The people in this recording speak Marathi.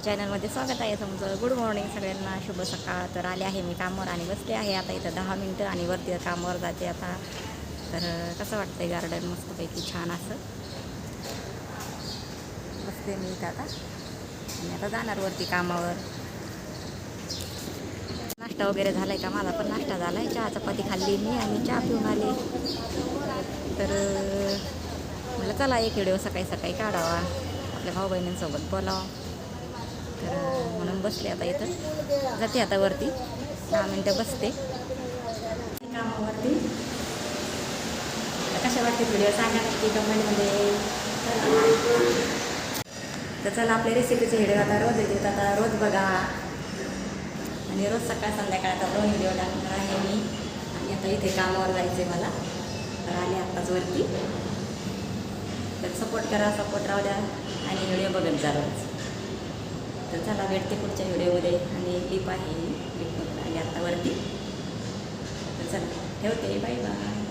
माझ्या चॅनलमध्ये स्वागत आहे. तुमचं गुड मॉर्निंग सगळ्यांना. शुभ सकाळ तर आले आहे. मी कामावर आणि बसले आहे. आता इथं दहा मिनटं आणि वरती कामावर जाते आता. तर कसं वाटतंय गार्डन मस्तपैकी छान असं? बसते मी इथं आता. आणि आता जाणार वरती कामावर. नाश्ता वगैरे झाला आहे का? माझा पण नाश्ता झाला आहे चहा चपाती खाल्ली मी आणि चहा पिऊन आले. तर म्हटलं चला एक व्हिडिओ सकाळी सकाळी काढावा. आपल्या भाऊ बहिणींसोबत बोलावं. अं, म्हणून बसले आता इथं. जाते आता वरती. दहा मिनटं बसते. कामावरती. कशा वाटते व्हिडिओ सांगा नक्की कमेंटमध्ये तर चला आपल्या रेसिपीचे व्हिडिओ आता रोज येते आता रोज बघा. आणि रोज सकाळ संध्याकाळ आता दोन व्हिडिओ टाकणार आहे मी. आणि आता इथे कामावर जायचं आहे मला. तर आले आत्ताच वरती. तर सपोर्ट करा सपोर्ट राहू द्या. आणि व्हिडिओ बघत जा रोज. तर चला भेटते पुढच्या व्हिडिओमध्ये. आणि क्लिप आहे क्लिप आणि आत्तावरती तर चला ठेवते. Bye bye